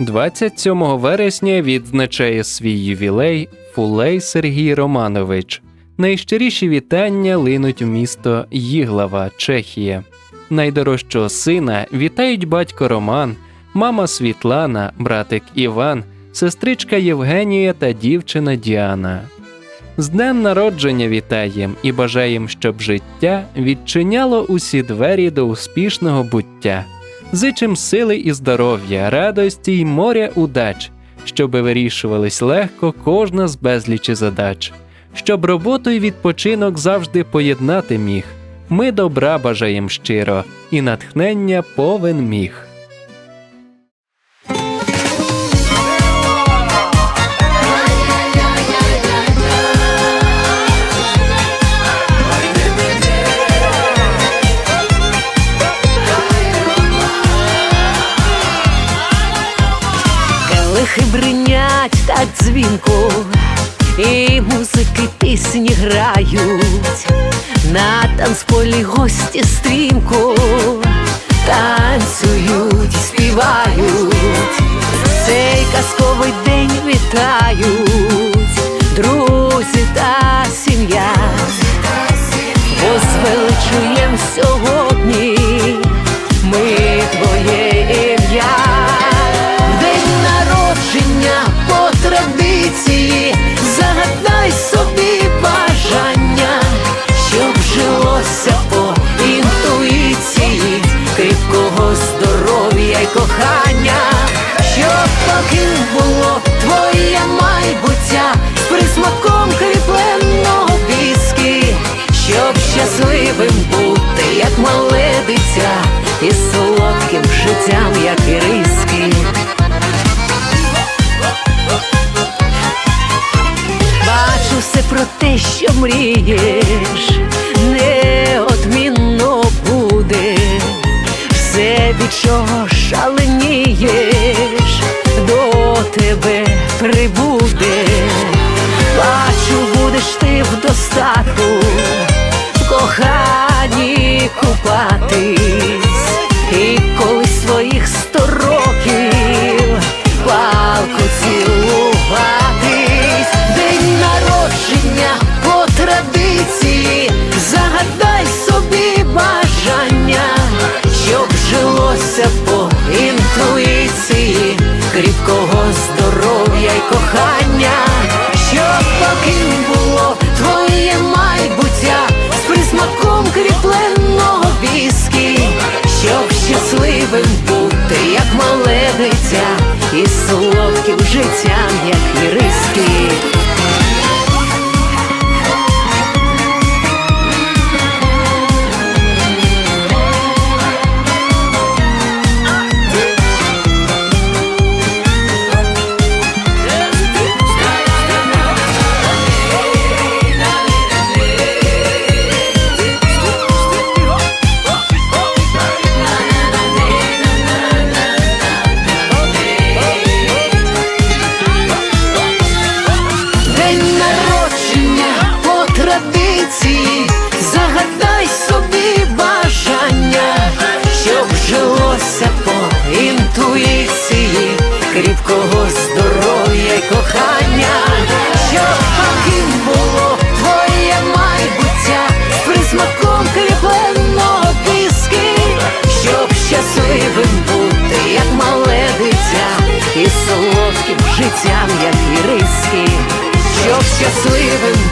27 вересня відзначає свій ювілей Фулей Сергій Романович. Найщиріші вітання линуть у місто Їглава, Чехія. Найдорожчого сина вітають батько Роман, мама Світлана, братик Іван, сестричка Євгенія та дівчина Діана. З днем народження вітаєм і бажаєм, щоб життя відчиняло усі двері до успішного буття. Зичим сили і здоров'я, радості й моря удач, щоби вирішувались легко кожна з безлічі задач, щоб роботу й відпочинок завжди поєднати міг. Ми добра бажаєм щиро, і натхнення повен міг. Келихи бринять так дзвінко, і музики пісні грають, на танцполі гості стрімко, танцюють співають, цей казковий день вітають, друзі та сім'я, возвеличуєм сьогодні життям, як і риски. Бачу все про те, що мрієш, неодмінно буде, все від чого шаленієш, щасливим